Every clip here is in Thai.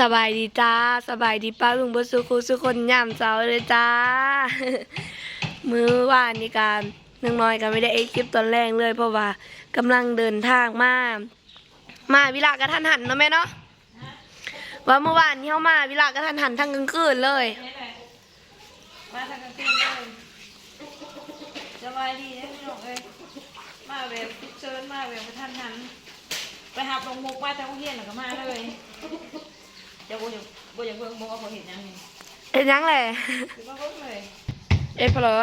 สบายดีจ้าสบายดีป้าลุงบสุคุสุคนย่ำเสาเลยจ้า มือวานนี้การนางน้อยก็ไม่ได้เอ็กคลิปตอนแรกเลย เพราะว่ากำลังเดินทางมา มาวิลากระทันหันเนาะแม่เนาะว่าเมื่อวานนี้เขามาวิลากระทันหันทั้งกลางคืนเลยมาทางกลางคืนเลยสบายดีนะพี่น้องเอ้ยมาแบบทุกเชิญมาแบบกระทันหันไปหาลงมุกมาแต่โรงเรียนแล้วก็มาเลย เดี๋ยวโบจะโบจะเบิ่งโบว่าเขาเห็นยังไงเอ็นยังแหละคือว่าเบิ่งเลยเอ็ดเพลอ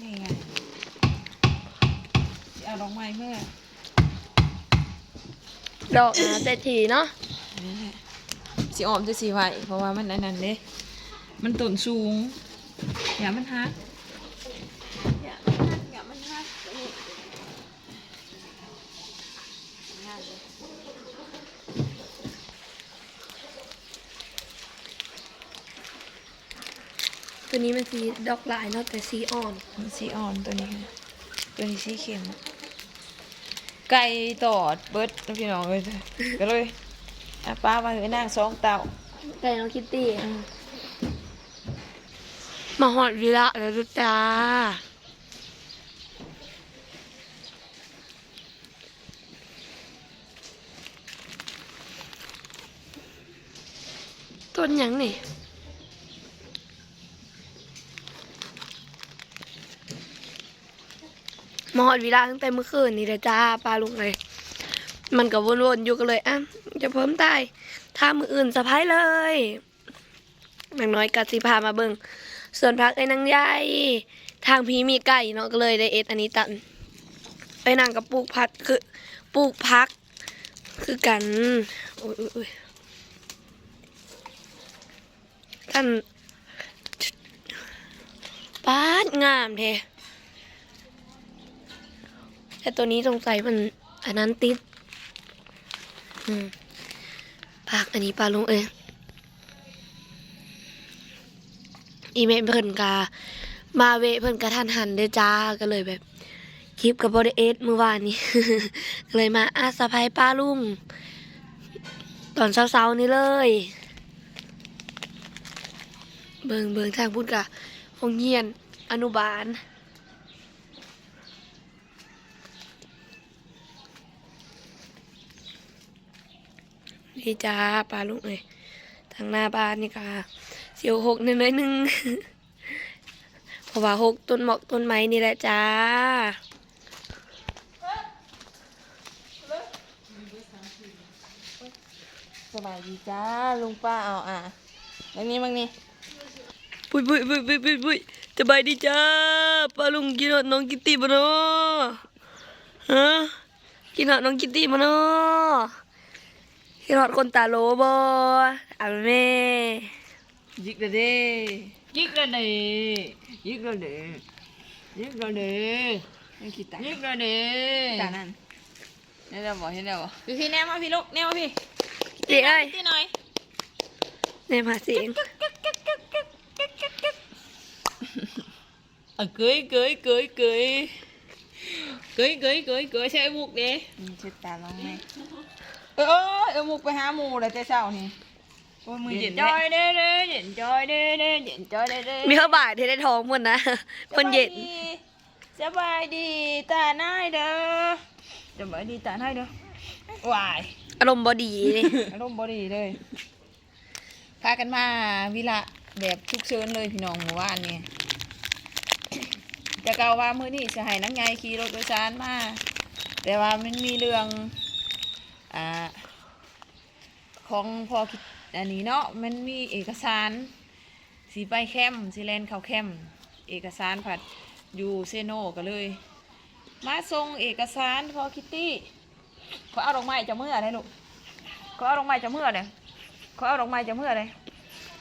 นี่ไงสิเอาดอกไม้เมื่อดอกนะเศรษฐีเนาะนี่แหละสีออมจะสีไหวเพราะว่ามันอันนั้นเด้มันต้นสูงอย่ามันฮักอย่ามันฮักอย่ามันฮัก ตัวนี้มันสีดอกลายเนาะแต่สีอ่อน มันสีอ่อนตัวนี้ค่ะตัวนี้สีเข็มไก่ตอดเบิดนะพี่น้องเลยก็เลยอะป้ามาให้นางสองเต่าไก่น้องคิตตี้ มาหอดวิละแล้วจ้าต้นหยังนี่ มหอดวิละตั้งแต่เมื่อคืนนี่เลยจ้าปลาลุงเลย มันก็วนๆอยู่ก็เลยอะจะเพิ่มได้ถ้ามืออื่นสะพายเลยนางน้อยกัสิพามาเบิงส่วนพักไอ้นางใหญ่ทางพีมีไก่เนาะก็เลยได้เอ็ดอันนี้ตันไอ้นางกับปลูกพักคือปลูกพัก คือกันโอ้ยโอ้ยโอ้ยท่านปาดงามเท แต่ตัวนี้สงสัยมันอันนั้นติดอืมผักอันนี้ปลาลุงเอ้ยอีเมลเพิ่นกามาเวเพิ่นกะทันหันเด้อจ้าก็เลยแบบ คลิปกับบอดเอสเมื่อวานนี้ เลยมาอาสะพายป้าลุง ตอนเช้าๆนี้เลย เบิงเบิงทางพูดกะโรงเรียนอนุบาล นี่จ้าปลาลูกเลยทางหน้าบ้านนี่ค่ะเสียวหกนิดหน่อยหนึงเพราะว่าหกต้นหมอกต้นไม้นี่แหละจ้าสบายดีจ้าลุงป้าเอาอะบางนี้บางนี้ปุยปุยปุยปุยปุยปุยสบายดีจ้าปลาลุงกินหอดน้องกิตตี้มาเนาะฮะกินหอดน้องกิตตี้มาเนาะ กินหอดคนตาโหลบ่อะแม่ ยิกเลยเด้ยิกเลยเด้ยิกเลยเด้ยิกเลยเด้ยังคิดตายิกเลยเด้ตานั่นเห็นแล้วบ่เห็นแล้วบ่พี่พี่แนมมาพี่ลูกแนมมาพี่เจ๊เอ้ยพี่หน่อยในมาเสียง à cưới cưới cưới cưới cưới cưới cưới cưới xe buộc đi chết ta lắm này ơi ơi em buộc phải há mù là tại sao nè ôi mười diễn chơi đi đi diễn chơi đi đi diễn chơi đi đi มี เขาบ่ายที่ได้ท้องหมดนะคนเย็นสบายดีตาหน้ายเด้อสบายดีตาหน้ายเด้อวายอารมณ์บอดีนี่อารมณ์บดีเลยพากันมาวิละแบบทุกเชิญเลยพี่น้องหมู่บ้านนี่จะเกล่าวว่ามื้อนี้จะให้นังไงขี่รถโดยสารมาแต่ว่ามันมีเรื่อง อ่าของพอคิดอันนี้เนาะมันมีเอกสารสีไปแคมป์สีแลนเข้าแคมป์เอกสารผัดอยู่เซโนก็เลย มาส่งเอกสารพอคิตตี้เขาเอาดอกไม้จะเมื่อไรลูกเขาเอาดอกไม้จะเมื่อไรเขาเอาดอกไม้จะเมื่อไร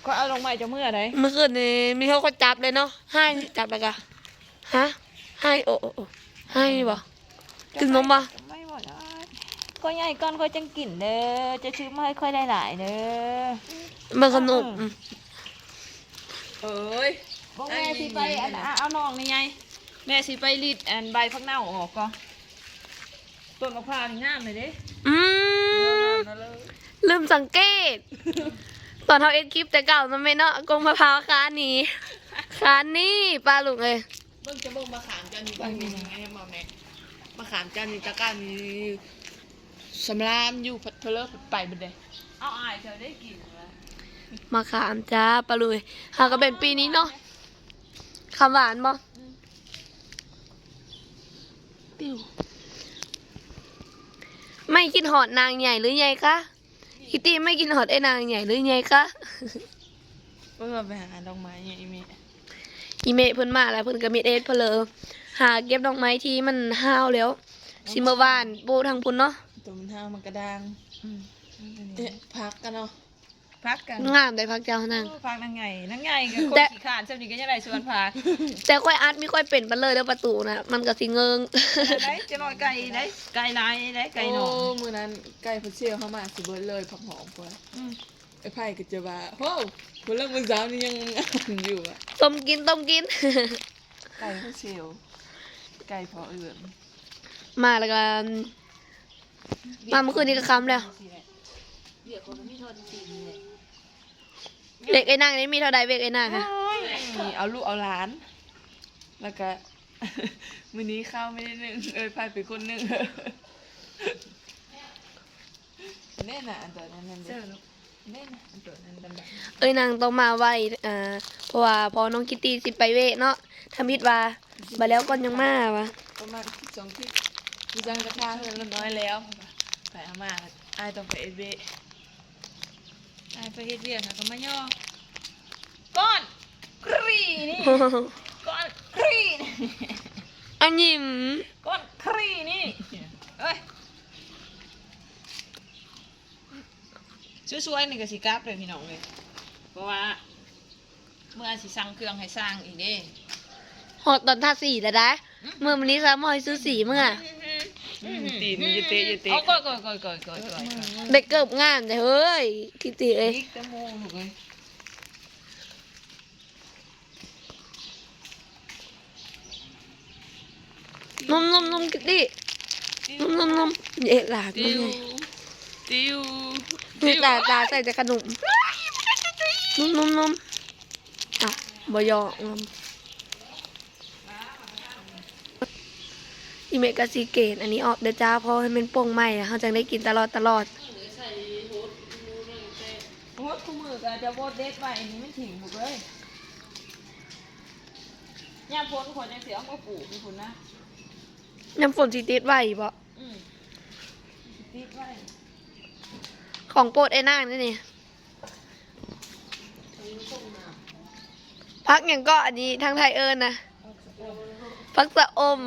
เขาเอาดอกไม้จะเมื่อไรเมื่อคืนนี้มีเขาก็จับเลยเนาะให้จับไปกะฮะให้โอ้โอ้โอ้ให้บ่กินนมบ่ไม่หมดอะ ก็ใหญ่ก่อนค่อยจังกินเด้อจะชื่อมาให้ค่อยได้หลายๆเด้อเมื่อขนมเอ้ยบอกแม่สิไปอันอะเอาน้องนี่ไงแม่สิไปรีดอันใบพักเน่าออกก่อนต้นมะพร้าวนี่งามเลยเด้อืมงามเลยลืมสังเกต ตอนเฮาเอ็ดคลิปแต่เก่ามันไม่เนาะกงมะพร้าวค้านี้ค้านี่ปลาลุงเลยเบิ่งจะเบิ่งมาขามกันนี่บางนี่ไงมาแม่มาขามกันนี่ตะกร้ารนี่ สำรามอยู่พัดเพลอพัดไปเบิดเลยเอาอายเธอได้กินแล้วมาขามจ้าปลาลุยหาก็เป็นปีนี้เนาะคำหวานบ่ปิ้วไม่กินหอดนางใหญ่หรือไงคะคิตตี้ไม่กินหอดไอ้นางใหญ่หรือไงคะเบิ่งไปหาดอกไม้เนี่ยอีเมอีเมะเพิ่นมาแล้วเพิ่นก็มีเอสเพนเลอหาเก็บดอกไม้ที่มันห้าวแล้วสิเมื่อวานปูทางพุ่นเนาะ ตัวมันห้าวมันกระด้างอืมเอ๊ะพักกันเนาะพักกันงามได้พักเจ้านางพักนั่งไงนั่งไงก็คนแต่ขี้ขานเจ้านี่ก็ยังไงชวนพักแต่ค่อยอัดมีค่อยเป็นไปเลยแล้วประตูนะมันก็สิเงิงได้จะน้อยไก่ได้ไก่ลายได้ไก่หนอโอ้นมื้อนั้นไก่พัดเชี่ยวเข้ามาสิเบิดเลยผักหอมกว่าอืมไอ้ไผ่ก็จะว่าโอ้คนเรื่องมื้อเช้านี่ยังอ่านอยู่อะต้มกินต้มกิน ไก่พัดเชี่ยวไก่พอเอื่นมาแล้วก็ มาเมื่อคืนนี้ก็ค้ำแล้วเดี๋ยวคนไม่ทนจริงเลยเด็กไอ้นางนี่มีเท่าใดเด็กไอ้นางค่ะนี่เอาลูกเอาหลาน แล้วก็มื้อนี้ข้าวไม่ได้นึ่งเอ้ยไผ่เป็นคนนึ่งแน่น่ะอันตัวนั้นนั่นเจเด้ออลูกแน่น่ะอันตัวนั้นดำๆเอ้ยนางต้องมาไวอ่าเพราะว่าพอน้องคิตตี้สิไปเวะเนาะทำพิดว่าบาแล้วก่อนยังมาวะประมาณสองที่มีจังกระทาเพิ่มแล้วน้อยแล้วไป อามาอายต้องไปเอเบตายไปเฮ็ดเวียกค่ะก็มาย่อก้อนกรีนี่ก้อนกรีนี่อันยิมก้อนครีนี่เอ้ยช่วยๆนี่ก็สิกลับเลยพี่น้องเลยเพราะว่า เมื่อสิสั่งเครื่องให้สร้างอีกเด้หอดตอนท่าสี่แล้วได้เมื่อมันนี้ซะมอยซื้อสีเมื่อ ตีนอย่าเตะอย่าเตะเอาก่อยก่อยก่อยก่อยก่อยก่อยเด็กเกิบงามแต่เฮ้ยคิตตี้เอ้ยอีกตะโมงถูกเลยนมนมนมคิตตี้นมนมนมเอะหลากติเลวยติวมีตาตาใส่แต่ขนมนมนมนมอะบอยอกงม อีเมกาซีเกตอันนี้ออกเดอจ้าเพราะให้มันโป่งใหม่อะเขาจังได้กินตลอดตลอดโอ้คู่มือก็จะโบดเด็ดไว้อันนี้มันถิ่งหมดเลยย่ามพ้นคนยังเสียเอามาปลูกนี่คุณนะน้ำฝนสิติดไว้บ่อืมติดไว้ของโปรดไอ้นางนี่นี่พักอย่างก็อันนี้ทางไทยเอิญนะพักสะอม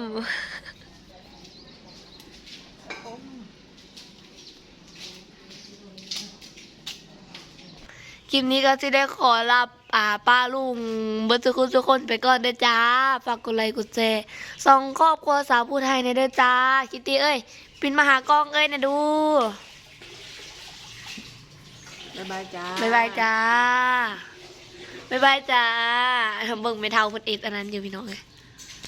คลิปนี้ก็จะได้ขอลาอ่าป้าลุงเบิร์ตทุกคนทุกคนไปก่อนเด้อจ้า ฝากกดไลค์กดแชร์สองครอบครัวสาวผู้ไทยในเด้อจ้า คิตตี้เอ้ยปินมาหากล้องเอ้ยนะดู บ๊ายบายจ้า บ๊ายบายจ้า บ๊ายบายจ้าเบิ่งไม่เท่าเพุทธเอ็ดอันนั้นอยู่พี่น้องเลย